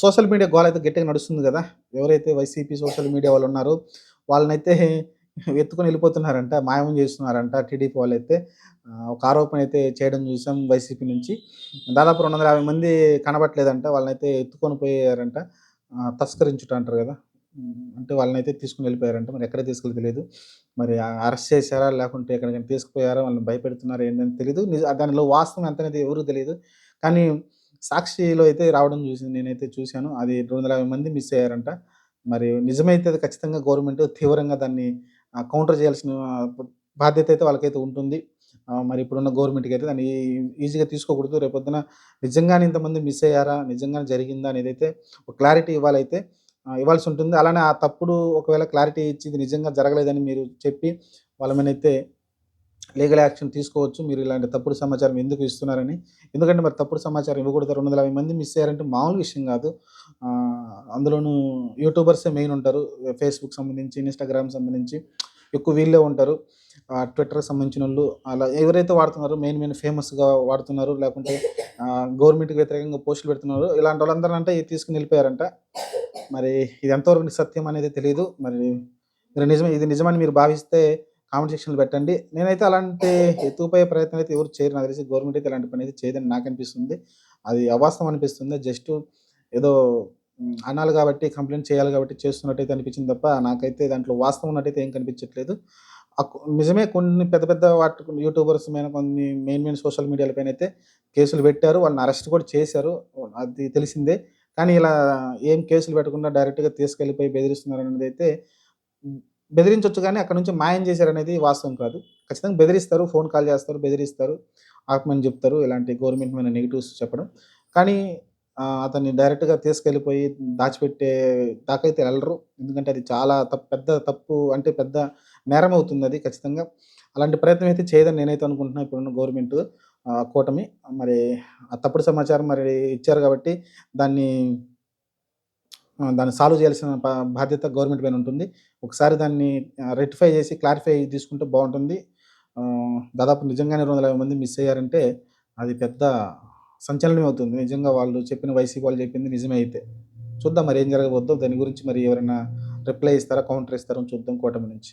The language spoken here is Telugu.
సోషల్ మీడియా గోల అయితే గట్టిగా నడుస్తుంది కదా. ఎవరైతే వైసీపీ సోషల్ మీడియా వాళ్ళు ఉన్నారో వాళ్ళనైతే ఎత్తుకొని వెళ్ళిపోతున్నారంట మాయం చేస్తున్నారంట టీడీపీ వాళ్ళైతే ఒక ఆరోపణ అయితే చేయడం చూసాం వైసీపీ నుంచి. దాదాపు రెండు వందల యాభై మంది కనబట్టలేదంట వాళ్ళనైతే ఎత్తుకొని పోయారంట. తస్కరించుట అంటారు కదా. అంటే వాళ్ళనైతే తీసుకుని వెళ్ళిపోయారంట. మరి ఎక్కడ తీసుకెళ్ళి తెలియదు. మరి అరెస్ట్ చేశారా లేకుంటే ఎక్కడికైనా తీసుకుపోయారా వాళ్ళని భయపెడుతున్నారా ఏంటని తెలియదు నిజ దానిలో వాస్తవం ఎంత అనేది ఎవరు తెలియదు. కానీ సాక్షిలో అయితే రావడం చూసి నేనైతే చూశాను. అది రెండు వందల యాభై మంది మిస్ అయ్యారంట. మరి నిజమైతే అది ఖచ్చితంగా గవర్నమెంట్ తీవ్రంగా దాన్ని కౌంటర్ చేయాల్సిన బాధ్యత అయితే వాళ్ళకైతే ఉంటుంది. మరి ఇప్పుడున్న గవర్నమెంట్కి అయితే దాన్ని ఈ- ఈజీగా తీసుకోకూడదు. రేపొద్దున నిజంగానే ఇంతమంది మిస్ అయ్యారా? నిజంగానే జరిగిందా? అనేది అయితే ఒక క్లారిటీ ఇవ్వాలైతే ఇవ్వాల్సి ఉంటుంది. అలానే ఆ తప్పుడు ఒకవేళ క్లారిటీ ఇచ్చి ఇది నిజంగా జరగలేదని మీరు చెప్పి వాళ్ళ మీద అయితే లీగల్ యాక్షన్ తీసుకోవచ్చు. మీరు ఇలాంటి తప్పుడు సమాచారం ఎందుకు ఇస్తున్నారని. ఎందుకంటే మరి తప్పుడు సమాచారం ఇవ్వకూడదు. రెండు వందల యాభై మంది మిస్ అయ్యారంటే మామూలు విషయం కాదు. అందులోనూ యూట్యూబర్సే మెయిన్ ఉంటారు. ఫేస్బుక్ సంబంధించి ఇన్స్టాగ్రామ్ సంబంధించి ఎక్కువ వీళ్ళే ఉంటారు. ట్విట్టర్ సంబంధించిన వాళ్ళు అలా ఎవరైతే వాడుతున్నారో మెయిన్ మెయిన్ ఫేమస్గా వాడుతున్నారు. లేకుంటే గవర్నమెంట్కి వ్యతిరేకంగా పోస్టులు పెడుతున్నారు. ఇలాంటి వాళ్ళందరూ అంటే తీసుకుని వెళ్ళిపోయారంట. మరి ఇది ఎంతవరకు సత్యం అనేది తెలియదు మరి మీరు నిజమే ఇది నిజమని మీరు భావిస్తే కామెంట్ సెక్షన్లో పెట్టండి. నేనైతే అలాంటి ఎత్తుకుపోయే ప్రయత్నం అయితే ఎవరు చేయరు. నాకు తెలిసి గవర్నమెంట్ అయితే అలాంటి పని అయితే చేయదని నాకు అనిపిస్తుంది. అది అవాస్తవం అనిపిస్తుంది. జస్ట్ ఏదో అనాలి కాబట్టి కంప్లైంట్ చేయాలి కాబట్టి చేస్తున్నట్టయితే అనిపించింది తప్ప నాకైతే దాంట్లో వాస్తవం ఉన్నట్టయితే ఏం కనిపించట్లేదు. ఆ నిజమే కొన్ని పెద్ద పెద్ద వాటి యూట్యూబర్స్ మీద కొన్ని మెయిన్ మెయిన్ సోషల్ మీడియాలపైన అయితే కేసులు పెట్టారు. వాళ్ళని అరెస్ట్ కూడా చేశారు. అది తెలిసిందే. కానీ ఇలా ఏం కేసులు పెట్టకుండా డైరెక్ట్గా తీసుకెళ్ళిపోయి బెదిరిస్తున్నారు అనేది అయితే బెదిరించవచ్చు కానీ అక్కడ నుంచి మాయం చేశారనేది వాస్తవం కాదు. ఖచ్చితంగా బెదిరిస్తారు ఫోన్ కాల్ చేస్తారు బెదిరిస్తారు ఆత్మని చెప్తారు ఇలాంటి గవర్నమెంట్ మీద నెగిటివ్స్ చెప్పడం. కానీ అతన్ని డైరెక్ట్గా తీసుకెళ్ళిపోయి దాచిపెట్టే దాకైతే వెళ్ళరు. ఎందుకంటే అది చాలా తప్పు పెద్ద తప్పు అంటే పెద్ద నేరం అవుతుంది అది ఖచ్చితంగా. అలాంటి ప్రయత్నం అయితే చేయదని నేనైతే అనుకుంటున్నాను ఇప్పుడున్న గవర్నమెంట్ కూటమి. మరి ఆ తప్పుడు సమాచారం మరి ఇచ్చారు కాబట్టి దాన్ని దాన్ని సాల్వ్ చేయాల్సిన బాధ్యత గవర్నమెంట్ పైన ఉంటుంది. ఒకసారి దాన్ని రెక్టిఫై చేసి క్లారిఫై తీసుకుంటే బాగుంటుంది. దాదాపు నిజంగానే రెండు వందల యాభై మంది మిస్ అయ్యారంటే అది పెద్ద సంచలనం అవుతుంది. నిజంగా వాళ్ళు చెప్పిన వైసీపీ వాళ్ళు చెప్పింది నిజమే అయితే. చూద్దాం మరి ఏం జరగబోద్దో దాని గురించి మరి ఎవరైనా రిప్లై ఇస్తారా కౌంటర్ ఇస్తారో చూద్దాం కూటమి నుంచి.